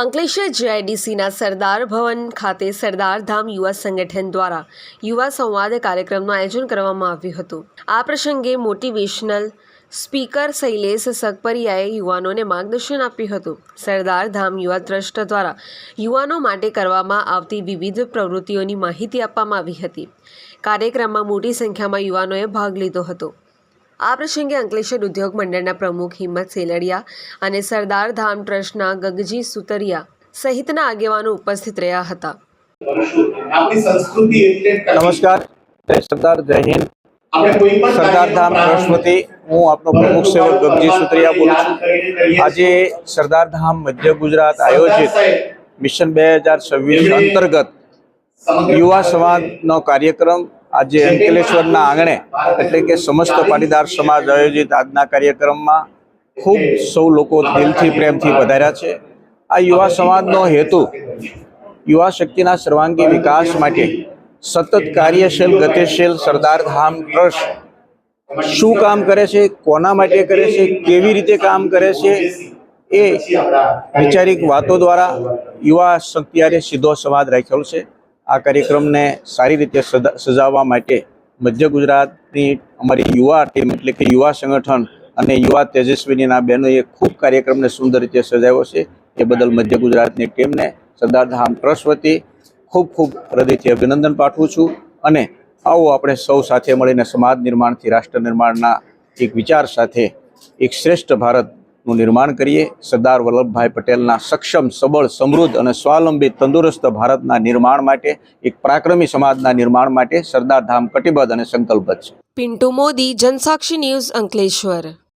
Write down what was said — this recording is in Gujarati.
અંકલેશ્વર જીઆઈડીસીના સરદાર ભવન ખાતે સરદાર ધામ યુવા સંગઠન દ્વારા યુવા સંવાદ કાર્યક્રમનું આયોજન કરવામાં આવ્યું હતું. આ પ્રસંગે મોટિવેશનલ સ્પીકર શૈલેષ સગપરિયાએ યુવાનોને માર્ગદર્શન આપ્યું હતું. સરદાર ધામ યુવા ટ્રસ્ટ દ્વારા યુવાનો માટે કરવામાં આવતી વિવિધ પ્રવૃત્તિઓની માહિતી આપવામાં આવી હતી. કાર્યક્રમમાં મોટી સંખ્યામાં યુવાનોએ ભાગ લીધો હતો. આ પ્રસંગે અંકલેશ્વર ઉદ્યોગ મંડળના પ્રમુખ હિંમત સેલડિયા અને સરદાર ધામ ટ્રસ્ટના ગગજી સુતરિયા સહિતના આગેવાનો ઉપસ્થિત રહ્યા હતા. નમસ્કાર. જય સરદાર જય હિન્દ. સરદાર ધામ ટ્રસ્ટ વતી હું આપનો પ્રમુખ સેવક ગગજી સુતરિયા બોલું છું. આજે સરદાર ધામ મધ્ય ગુજરાત આયોજિત મિશન બે હજાર છવ્વીસ અંતર્ગત યુવા સમાજનો કાર્યક્રમ આજે અંકલેશ્વરના આંગણે એટલે કે સમસ્ત પાટીદાર સમાજ આયોજિત આજના કાર્યક્રમમાં ખૂબ સૌ લોકો દિલથી, પ્રેમથી વધાર્યા છે. આ યુવા સમાજનો હેતુ યુવા શક્તિના સર્વાંગી વિકાસ માટે સતત કાર્યશીલ, ગતિશીલ સરદાર ધામ ટ્રસ્ટ શું કામ કરે છે, કોના માટે કરે છે, કેવી રીતે કામ કરે છે એ વૈચારિક વાતો દ્વારા યુવા શક્તિયારે સીધો સંવાદ રાખ્યો છે. આ કાર્યક્રમને સારી રીતે સજાવવા માટે મધ્ય ગુજરાતની અમારી યુવા ટીમ એટલે કે યુવા સંગઠન અને યુવા તેજસ્વીનીના બહેનોએ ખૂબ કાર્યક્રમને સુંદર રીતે સજાવ્યો છે. એ બદલ મધ્ય ગુજરાતની ટીમને સરદારધામ ટ્રસ્ટ વતી ખૂબ ખૂબ હૃદયથી અભિનંદન પાઠવું છું અને આવો આપણે સૌ સાથે મળીને સમાજ નિર્માણથી રાષ્ટ્ર નિર્માણના એક વિચાર સાથે એક શ્રેષ્ઠ ભારતનું નિર્માણ કરીએ. સરદાર વલ્લભભાઈ પટેલના સક્ષમ, સબળ, સમૃદ્ધ અને સ્વાવલંબી, તંદુરસ્ત ભારતના નિર્માણ માટે, એક પરાક્રમી સમાજના નિર્માણ માટે સરદાર ધામ કટિબદ્ધ અને સંકલ્પબદ્ધ છે. પિન્ટુ મોદી, જનસાક્ષી ન્યૂઝ અંકલેશ્વર.